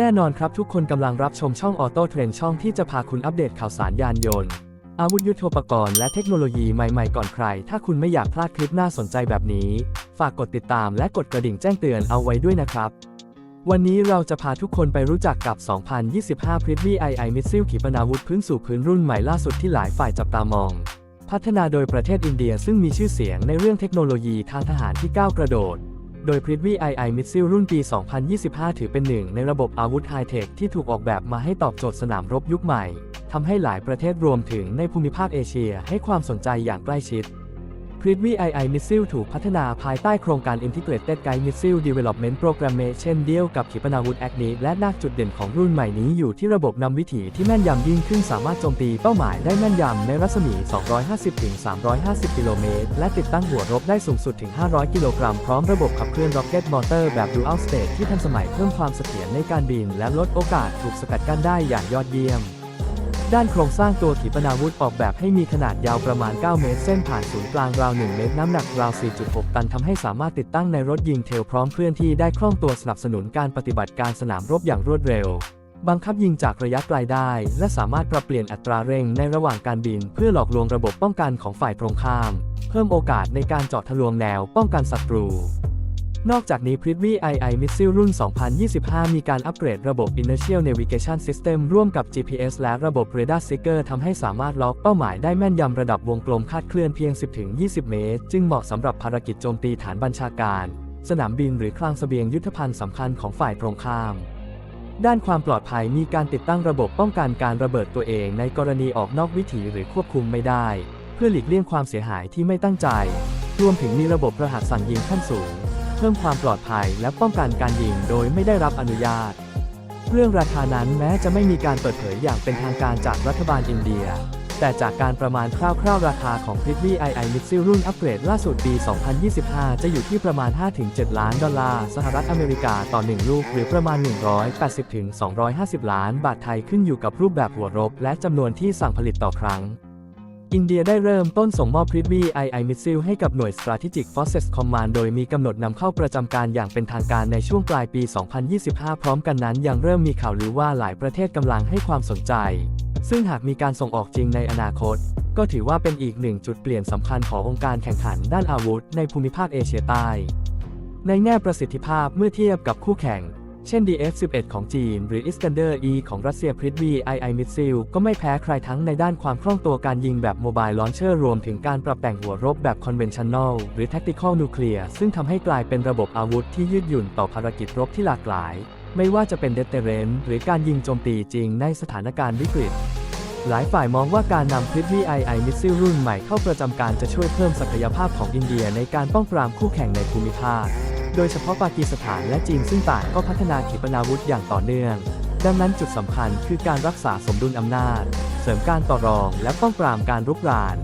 แน่นอนครับทุกคนกำลังรับชมช่องออโต้เทรนช่องที่จะพาคุณอัปเดตข่าวสารยานยนต์ อาวุธยุทโธปกรณ์และเทคโนโลยีใหม่ๆก่อนใคร ถ้าคุณไม่อยากพลาดคลิปน่าสนใจแบบนี้ ฝากกดติดตามและกดกระดิ่งแจ้งเตือนเอาไว้ด้วยนะครับ วันนี้เราจะพาทุกคนไปรู้จักกับ 2025 Prithvi II Missile ขีปนาวุธพื้นสู่พื้นรุ่นใหม่ล่าสุดที่หลายฝ่ายจับตามอง พัฒนาโดยประเทศอินเดียซึ่งมีชื่อเสียงในเรื่องเทคโนโลยีทางทหารที่ก้าวกระโดด โดย Prithvi II Missile รุ่นปี 2025 ถือเป็นหนึ่งในระบบอาวุธไฮเทคที่ถูกออกแบบมาให้ตอบโจทย์สนามรบยุคใหม่ ทำให้หลายประเทศรวมถึงในภูมิภาคเอเชียให้ความสนใจอย่างใกล้ชิด Prithvi II Missile ถูกพัฒนาภายใต้โครงการ Integrated Guide Missile Development Program เช่นเดียวกับขีปนาวุธแอคนิและนาคจุดเด่นของรุ่นใหม่นี้อยู่ที่ระบบนำวิถีที่แม่นยำยิ่งขึ้นสามารถโจมตีเป้าหมายได้แม่นยำในรัศมี 250-350 กิโลเมตร และติดตั้งหัวรบได้สูงสุดถึง 500 กิโลกรัม พร้อมระบบขับเคลื่อน Rocket Motor แบบ Dual Stage ที่ทันสมัยเพิ่มความเสถียรในการบิน และลดโอกาสถูกสกัดกั้นได้อย่างยอดเยี่ยม ด้านโครงสร้างตัวขีปนาวุธออกแบบให้มีขนาดยาวประมาณ 9 เมตร เส้นผ่านศูนย์กลางราว 1 เมตร น้ำหนักราว 4.6 ตันทำให้สามารถติดตั้งในรถยิงเทลพร้อมเคลื่อนที่ได้คล่องตัวสนับสนุนการปฏิบัติการสนามรบอย่างรวดเร็ว บังคับยิงจากระยะไกลได้ และสามารถปรับเปลี่ยนอัตราเร่งในระหว่างการบิน เพื่อหลอกลวงระบบป้องกันของฝ่ายตรงข้าม เพิ่มโอกาสในการเจาะทะลวงแนวป้องกันศัตรู นอกจากนี้ Prithvi II Missile รุ่น 2025 มีการอัปเกรดระบบ Inertial Navigation System ร่วมกับ GPS และระบบ Radar Seeker ทำให้สามารถล็อกเป้าหมายได้แม่นยำระดับวงกลมคาดเคลื่อนเพียง 10-20 เมตร จึงเหมาะสำหรับภารกิจโจมตีฐานบัญชาการ สนามบินหรือคลังเสบียงยุทธภัณฑ์สำคัญของฝ่ายตรงข้าม ด้านความปลอดภัยมีการติดตั้งระบบป้องกันการระเบิดตัวเองในกรณีออกนอกวิถีหรือควบคุมไม่ได้ เพื่อหลีกเลี่ยงความเสียหายที่ไม่ตั้งใจ รวมถึงมีระบบรหัสสั่งยิงขั้นสูง เพิ่มความปลอดภัยและป้องกันการยิงโดยไม่ได้รับอนุญาต เรื่องราคานั้นแม้จะไม่มีการเปิดเผยอย่างเป็นทางการจากรัฐบาลอินเดีย แต่จากการประมาณคร่าวๆราคาของ p r i t v i II Missile รุ่นอัปเกรดล่าสุดปี 2025 จะอยู่ที่ประมาณ 5-7 ล้านดอลลาร์สหรัฐอเมริกาต่อ 1 ลูก หรือประมาณ 180-250 ล้านบาทไทยขึ้นอยู่กับรูปแบบหัวรบ และจำนวนที่สั่งผลิตต่อครั้ง อินเดียได้เริ่มต้นส่งมอบ Prithvi II Missile ให้กับหน่วย Strategic Forces Command โดยมีกำหนดนำเข้าประจำการอย่างเป็นทางการในช่วงปลายปี 2025 พร้อมกันนั้นยังเริ่มมีข่าวลือว่าหลายประเทศกำลังให้ความสนใจ ซึ่งหากมีการส่งออกจริงในอนาคต ก็ถือว่าเป็นอีกหนึ่งจุดเปลี่ยนสำคัญขององค์การแข่งขันด้านอาวุธในภูมิภาคเอเชียใต้ ในแง่ประสิทธิภาพเมื่อเทียบกับคู่แข่ง เช่น DF-11 ของจีน หรือ Iskander E ของรัสเซีย Prithvi II Missile ก็ไม่แพ้ใครทั้งในด้านความคล่องตัวการยิงแบบ Mobile Launcher รวมถึงการปรับแต่งหัวรบแบบ Conventional หรือ Tactical Nuclear ซึ่งทำให้กลายเป็นระบบอาวุธที่ยืดหยุ่นต่อภารกิจรบที่หลากหลาย ไม่ว่าจะเป็น Deterrent หรือการยิงโจมตีจริงในสถานการณ์วิกฤตหลายฝ่ายมองว่าการนำ Prithvi II Missile รุ่นใหม่เข้าประจำการจะช่วยเพิ่มศักยภาพของอินเดียในการป้องปรามคู่แข่งในภูมิภาค โดยเฉพาะปากีสถานและจีนซึ่งต่างก็พัฒนาขีปนาวุธอย่างต่อเนื่อง ดังนั้นจุดสำคัญคือการรักษาสมดุลอำนาจ เสริมการต่อรองและป้องปรามการรุกราน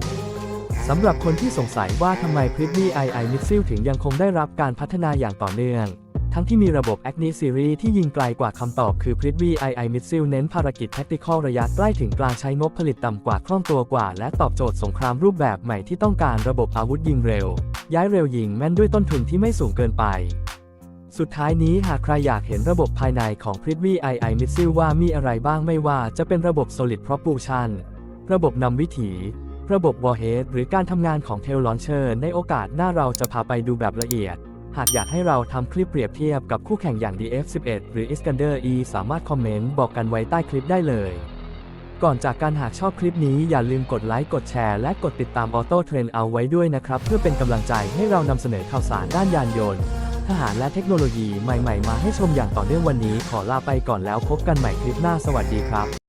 สำหรับคนที่สงสัยว่าทำไม Prithvi II Missile ถึงยังคงได้รับการพัฒนาอย่างต่อเนื่อง ทั้งที่มีระบบ Agni Series ที่ยิงไกลกว่าคำตอบคือ Prithvi II Missile เน้นภารกิจ Tactical ระยะใกล้ถึงกลางใช้งบผลิตต่ำกว่าคล่องตัวกว่า และตอบโจทย์สงครามรูปแบบใหม่ที่ต้องการระบบอาวุธยิงเร็ว ย้ายเร็วยิงแม่นด้วยต้นทุนที่ไม่สูงเกินไป สุดท้ายนี้หากใครอยากเห็นระบบภายในของ Prithvi II Missile ว่ามีอะไรบ้างไม่ว่าจะเป็นระบบ Solid Propulsion ระบบนำวิถี ระบบ Warhead หรือการทำงานของ Tail Launcher ในโอกาสหน้าเราจะพาไปดูแบบละเอียด หากอยากให้เราทำคลิปเปรียบเทียบกับคู่แข่งอย่าง DF11 หรือ Iskander E สามารถคอมเมนต์บอกกันไว้ใต้คลิปได้เลย ก่อนจากการหากชอบคลิปนี้อย่าลืมกดไลค์กดแชร์และกดติดตามออโต้เทรนเอาไว้ด้วยนะครับ เพื่อเป็นกำลังใจให้เรานำเสนอข่าวสารด้านยานยนต์ ทหารและเทคโนโลยีใหม่ ๆ มาให้ชมอย่างต่อเนื่องวันนี้ ขอลาไปก่อนแล้วพบกันใหม่คลิปหน้าสวัสดีครับ